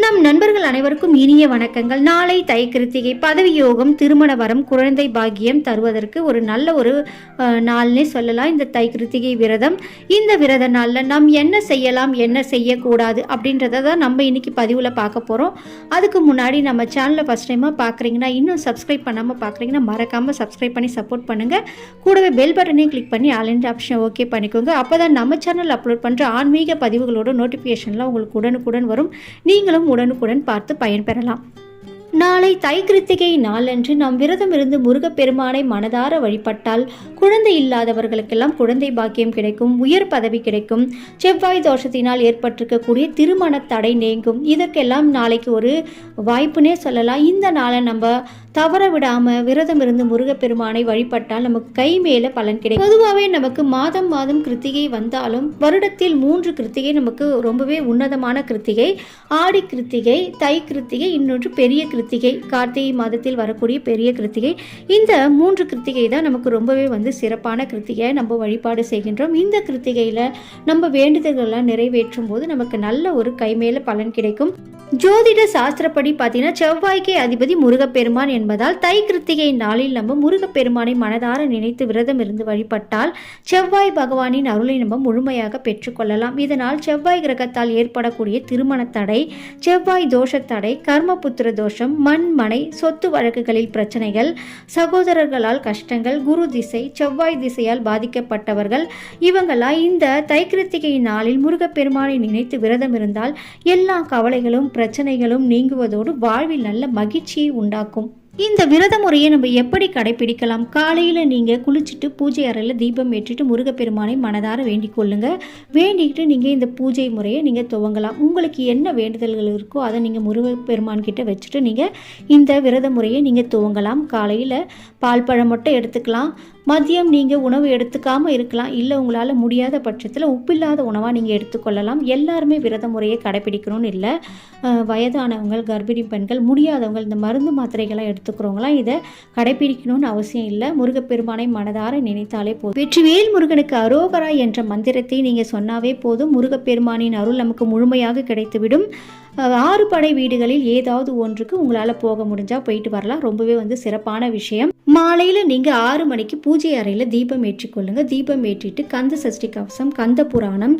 நம் நண்பர்கள் அனைவருக்கும் இனிய வணக்கங்கள். நாளை தை கிருத்திகை பதவி யோகம் திருமண வரம் குழந்தை பாக்கியம் தருவதற்கு ஒரு நல்ல ஒரு நாள்னே சொல்லலாம். இந்த தை கிருத்திகை விரதம். இந்த விரத நாளில் நாம் என்ன செய்யலாம் என்ன செய்யக்கூடாது அப்படின்றத தான் நம்ம இன்னைக்கு பதிவில் பார்க்க போகிறோம் அதுக்கு முன்னாடி நம்ம சேனலை ஃபஸ்ட் டைமாக பார்க்குறீங்கன்னா இன்னும் சப்ஸ்கிரைப் பண்ணாமல் பார்க்குறீங்கன்னா மறக்காமல் சப்ஸ்கிரைப் பண்ணி சப்போர்ட் பண்ணுங்கள் கூடவே பெல் பட்டனையும் கிளிக் பண்ணி ஆல் ஆப்ஷன் ஓகே பண்ணிக்கோங்க. அப்போ தான் நம்ம சேனல் அப்லோட் பண்ணுற ஆன்மீக பதிவுகளோட நோட்டிஃபிகேஷன்லாம் உங்களுக்கு உடனுக்குடன் வரும். நீங்களும் உடனுக்குடன் பார்த்து பயன்பெறலாம். நாளை தை கிருத்திகை நாளன்று நாம் விரதம் இருந்து முருகப்பெருமானை மனதார வழிபட்டால் குழந்தை இல்லாதவர்களுக்கெல்லாம் குழந்தை பாக்கியம் கிடைக்கும் உயர் பதவி கிடைக்கும். செவ்வாய் தோஷத்தினால் ஏற்பட்டிருக்கக்கூடிய திருமண தடை நீங்கும். இதற்கெல்லாம் நாளைக்கு ஒரு வாய்ப்புனே சொல்லலாம். இந்த நாளை நம்ம தவற விடாமல் விரதம் இருந்து முருகப்பெருமானை வழிபட்டால் நமக்கு கை மேலே பலன் கிடைக்கும். பொதுவாகவே நமக்கு மாதம் மாதம் கிருத்திகை வந்தாலும் வருடத்தில் மூன்று கிருத்திகை நமக்கு ரொம்பவே உன்னதமான கிருத்திகை. ஆடி கிருத்திகை தை கிருத்திகை இன்னொன்று பெரிய கிருத்திகை. கார்த்திகை மாதத்தில் வரக்கூடிய பெரிய கிருத்திகை. இந்த மூன்று கிருத்திகை தான் நமக்கு ரொம்பவே வந்து சிறப்பான கிருத்திகையை நம்ம வழிபாடு செய்கின்றோம். இந்த கிருத்திகையில் நம்ம வேண்டுதல்கள்லாம் நிறைவேற்றும் போது நமக்கு நல்ல ஒரு கைமேல பலன் கிடைக்கும். ஜோதிட சாஸ்திரப்படி பார்த்தீங்கன்னா செவ்வாய்க்கே அதிபதி முருகப்பெருமான் என்பதால் தை கிருத்திகை நாளில் நம்ம முருகப்பெருமானை மனதார நினைத்து விரதம் இருந்து வழிபட்டால் செவ்வாய் பகவானின் அருளை நம்ம முழுமையாக பெற்றுக்கொள்ளலாம் இதனால் செவ்வாய் கிரகத்தால் ஏற்படக்கூடிய திருமண தடை செவ்வாய் தோஷத்தடை கர்மபுத்திர தோஷம் மண் மனை சொத்து வழக்குகளில் பிரச்சனைகள் சகோதரர்களால் கஷ்டங்கள் குரு திசை செவ்வாய் திசையால் பாதிக்கப்பட்டவர்கள் இவங்களா இந்த தை கிருத்திகை நாளில் முருகப்பெருமானை நினைத்து விரதம் இருந்தால் எல்லா கவலைகளும் பிரச்சனைகளும் நீங்குவதோடு வாழ்வில் நல்ல மகிழ்ச்சியை உண்டாக்கும். இந்த விரத முறையை நம்ம எப்படி கடைபிடிக்கலாம்? காலையில் நீங்கள் குளிச்சுட்டு பூஜை அறையில் தீபம் ஏற்றிட்டு முருகப்பெருமானை மனதார வேண்டிக் கொள்ளுங்க. வேண்டிக்கிட்டு நீங்கள் இந்த பூஜை முறையை நீங்கள் துவங்கலாம். உங்களுக்கு என்ன வேண்டுதல்கள் இருக்கோ அதை நீங்கள் முருகப்பெருமான் கிட்ட வச்சுட்டு நீங்கள் இந்த விரத முறையை நீங்கள் துவங்கலாம். காலையில் பால் பழம் மட்டும் எடுத்துக்கலாம். மதியம் நீங்கள் உணவு எடுத்துக்காமல் இருக்கலாம். இல்லை உங்களால் முடியாத பட்சத்தில் உப்பில்லாத உணவாக நீங்கள் எடுத்துக்கொள்ளலாம் எல்லாருமே விரத முறையை கடைபிடிக்கணும்னு இல்லை. வயதானவங்கள் கர்ப்பிணி பெண்கள் முடியாதவங்க இந்த மருந்து மாத்திரைகளை எடுத்துக்கிறவங்களாம் இதை கடைபிடிக்கணும்னு அவசியம் இல்லை. முருகப்பெருமானை மனதார நினைத்தாலே போதும். வெற்றிவேல் முருகனுக்கு அரோகரா என்ற மந்திரத்தை நீங்கள் சொன்னாவே போதும். முருகப்பெருமானின் அருள் நமக்கு முழுமையாக கிடைத்துவிடும். ஆறு படை வீடுகளில் ஏதாவது ஒன்றுக்கு உங்களால் போக முடிஞ்சால் போயிட்டு வரலாம். ரொம்பவே வந்து சிறப்பான விஷயம். மாலையில் நீங்கள் ஆறு மணிக்கு பூஜை அறையில் தீபம் ஏற்றிக்கொள்ளுங்கள் தீபம் ஏற்றிட்டு கந்த சஷ்டி கவசம் கந்த புராணம்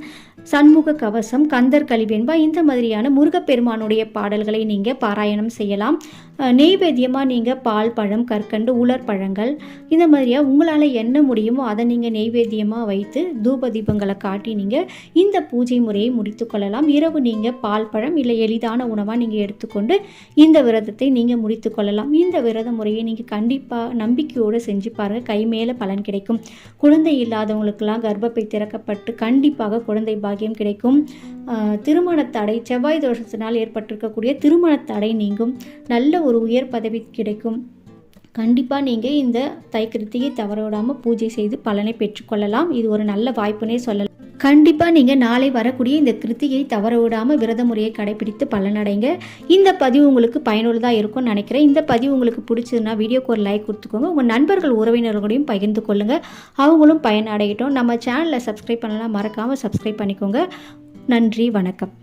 சண்முக கவசம் கந்தர் கலிவெண்பா இந்த மாதிரியான முருகப்பெருமானுடைய பாடல்களை நீங்கள் பாராயணம் செய்யலாம். நெய்வேத்தியமாக நீங்கள் பால் பழம் கற்கண்டு உலர் பழங்கள் இந்த மாதிரியாக உங்களால் என்ன முடியுமோ அதை நீங்கள் நெய்வேத்தியமாக வைத்து தூப தீபங்களை காட்டி நீங்கள் இந்த பூஜை முறையை முடித்துக்கொள்ளலாம் இரவு நீங்கள் பால் பழம் இல்லை எளிதான உணவாக நீங்கள் எடுத்துக்கொண்டு இந்த விரதத்தை நீங்கள் முடித்துக்கொள்ளலாம் இந்த விரத முறையை நீங்கள் கண்டிப்பாக நம்பிக்கையோடு செஞ்சு பாருங்கள் கை மேலே பலன் கிடைக்கும். குழந்தை இல்லாதவங்களுக்கெல்லாம் கர்ப்பப்பை திறக்கப்பட்டு கண்டிப்பாக குழந்தை பாக்கியம் கிடைக்கும். திருமண தடை செவ்வாய் தோஷத்தினால் ஏற்பட்டிருக்கக்கூடிய திருமண தடை நீங்கும். நல்ல ஒரு உயர் பதவி கிடைக்கும். கண்டிப்பாக நீங்கள் இந்த தை கிருத்திகை தவற விடாமல் பூஜை செய்து பலனை பெற்றுக்கொள்ளலாம் இது ஒரு நல்ல வாய்ப்புனே சொல்லலாம். கண்டிப்பாக நீங்கள் நாளை வரக்கூடிய இந்த கிருத்தியை தவற விடாமல் விரத முறையை கடைபிடித்து பலனடைங்க. இந்த பதிவு உங்களுக்கு பயனுள்ளதாக இருக்கும்னு நினைக்கிறேன். இந்த பதிவு உங்களுக்கு பிடிச்சதுன்னா வீடியோக்கு ஒரு லைக் கொடுத்துக்கோங்க. உங்கள் நண்பர்கள் உறவினர்களையும் பகிர்ந்து கொள்ளுங்கள் அவங்களும் பயனடையட்டும். நம்ம சேனலை சப்ஸ்கிரைப் பண்ணலாம் மறக்காமல் சப்ஸ்கிரைப் பண்ணிக்கோங்க. நன்றி வணக்கம்.